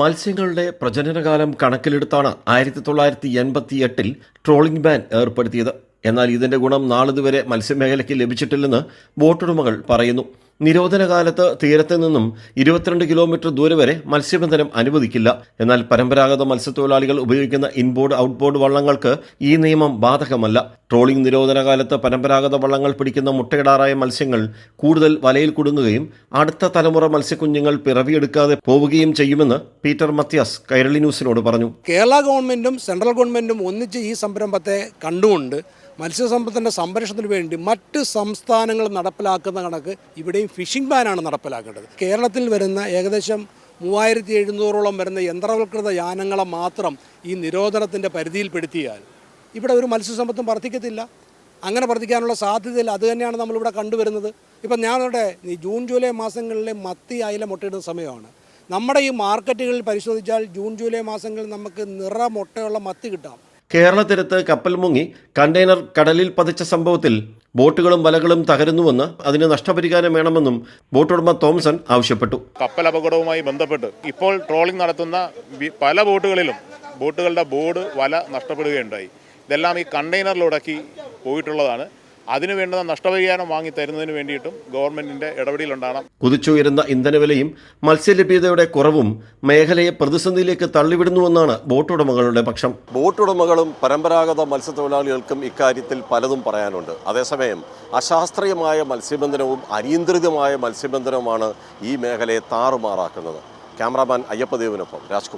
മത്സ്യങ്ങളുടെ പ്രജനനകാലം കണക്കിലെടുത്താണ് ആയിരത്തി തൊള്ളായിരത്തി എൺപത്തി എട്ടിൽ ട്രോളിംഗ് ബാൻ ഏർപ്പെടുത്തിയത്. എന്നാൽ ഇതിന്റെ ഗുണം നാളിതുവരെ മത്സ്യമേഖലയ്ക്ക് ലഭിച്ചിട്ടില്ലെന്ന് ബോട്ടുടമകൾ പറയുന്നു. നിരോധന കാലത്ത് തീരത്ത് നിന്നും ഇരുപത്തിരണ്ട് കിലോമീറ്റർ ദൂരെ വരെ മത്സ്യബന്ധനം അനുവദിക്കില്ല. എന്നാൽ പരമ്പരാഗത മത്സ്യത്തൊഴിലാളികൾ ഉപയോഗിക്കുന്ന ഇൻബോർഡ് ഔട്ട്ബോർഡ് വള്ളങ്ങൾക്ക് ഈ നിയമം ബാധകമല്ല. ട്രോളിംഗ് നിരോധന കാലത്ത് പരമ്പരാഗത വള്ളങ്ങൾ പിടിക്കുന്ന മുട്ടയിടാറായ മത്സ്യങ്ങൾ കൂടുതൽ വലയിൽ കുടുങ്ങുകയും അടുത്ത തലമുറ മത്സ്യക്കുഞ്ഞുങ്ങൾ പിറവിയെടുക്കാതെ പോവുകയും ചെയ്യുമെന്ന് പീറ്റർ മത്യാസ് കൈരളി ന്യൂസിനോട് പറഞ്ഞു. കേരള ഗവൺമെന്റും സെൻട്രൽ ഗവൺമെന്റും ഒന്നിച്ച് ഈ സംരംഭത്തെ കണ്ടുകൊണ്ട് മത്സ്യസമ്പത്തിന്റെ സംരക്ഷണത്തിന് വേണ്ടി മറ്റ് സംസ്ഥാനങ്ങൾ നടപ്പിലാക്കുന്ന കണക്ക് ഇവിടെയും ഫിഷിംഗ് ബാനാണ് നടപ്പിലാക്കേണ്ടത്. കേരളത്തിൽ വരുന്ന ഏകദേശം മൂവായിരത്തി എഴുന്നൂറോളം വരുന്ന യന്ത്രവൽകൃത യാനങ്ങളെ മാത്രം ഈ നിരോധനത്തിന്റെ പരിധിയിൽപ്പെടുത്തിയാൽ ഇവിടെ ഒരു മത്സ്യസമ്പത്തും വർദ്ധിക്കത്തില്ല. അങ്ങനെ വർദ്ധിക്കാനുള്ള സാധ്യതയില്ല അത് തന്നെയാണ് നമ്മളിവിടെ കണ്ടുവരുന്നത്. ഇപ്പം ഞാനിവിടെ ഈ ജൂൺ ജൂലൈ മാസങ്ങളിലെ മത്തി അയില മുട്ടയിടുന്ന സമയമാണ്. നമ്മുടെ ഈ മാർക്കറ്റുകളിൽ പരിശോധിച്ചാൽ ജൂൺ ജൂലൈ മാസങ്ങളിൽ നമുക്ക് നിറ മുട്ടയുള്ള മത്തി കിട്ടാം. കേരള തീരത്ത് കപ്പൽ മുങ്ങി കണ്ടെയ്നർ കടലിൽ പതിച്ച സംഭവത്തിൽ ബോട്ടുകളും വലകളും തകരുന്നുവെന്ന് അതിന് നഷ്ടപരിഹാരം വേണമെന്നും ബോട്ടുടമ തോംസൺ ആവശ്യപ്പെട്ടു. കപ്പൽ അപകടവുമായി ബന്ധപ്പെട്ട് ഇപ്പോൾ ട്രോളിംഗ് നടത്തുന്ന പല ബോട്ടുകളിലും ബോട്ടുകളുടെ ബോർഡ് വല നഷ്ടപ്പെടുകയുണ്ടായി. ഇതെല്ലാം ഈ കണ്ടെയ്നറിലുടക്കി പോയിട്ടുള്ളതാണ്. അതിനു വേണ്ടുന്ന നഷ്ടപരിഹാരം വാങ്ങി തരുന്നതിന് വേണ്ടിയിട്ടും ഗവൺമെന്റിന്റെ ഇടപെടലുണ്ടാകണം. കുതിച്ചുയരുന്ന ഇന്ധനവിലയും മത്സ്യലഭ്യതയുടെ കുറവും മേഖലയെ പ്രതിസന്ധിയിലേക്ക് തള്ളിവിടുന്നുവെന്നാണ് ബോട്ടുടമകളുടെ പക്ഷം. ബോട്ടുടമകളും പരമ്പരാഗത മത്സ്യത്തൊഴിലാളികൾക്കും ഇക്കാര്യത്തിൽ പലതും പറയാനുണ്ട്. അതേസമയം അശാസ്ത്രീയമായ മത്സ്യബന്ധനവും അനിയന്ത്രിതമായ മത്സ്യബന്ധനവുമാണ് ഈ മേഖലയെ താറുമാറാക്കുന്നത്. ക്യാമറാമാൻ അയ്യപ്പദേവിനൊപ്പം രാജ്കുമാർ.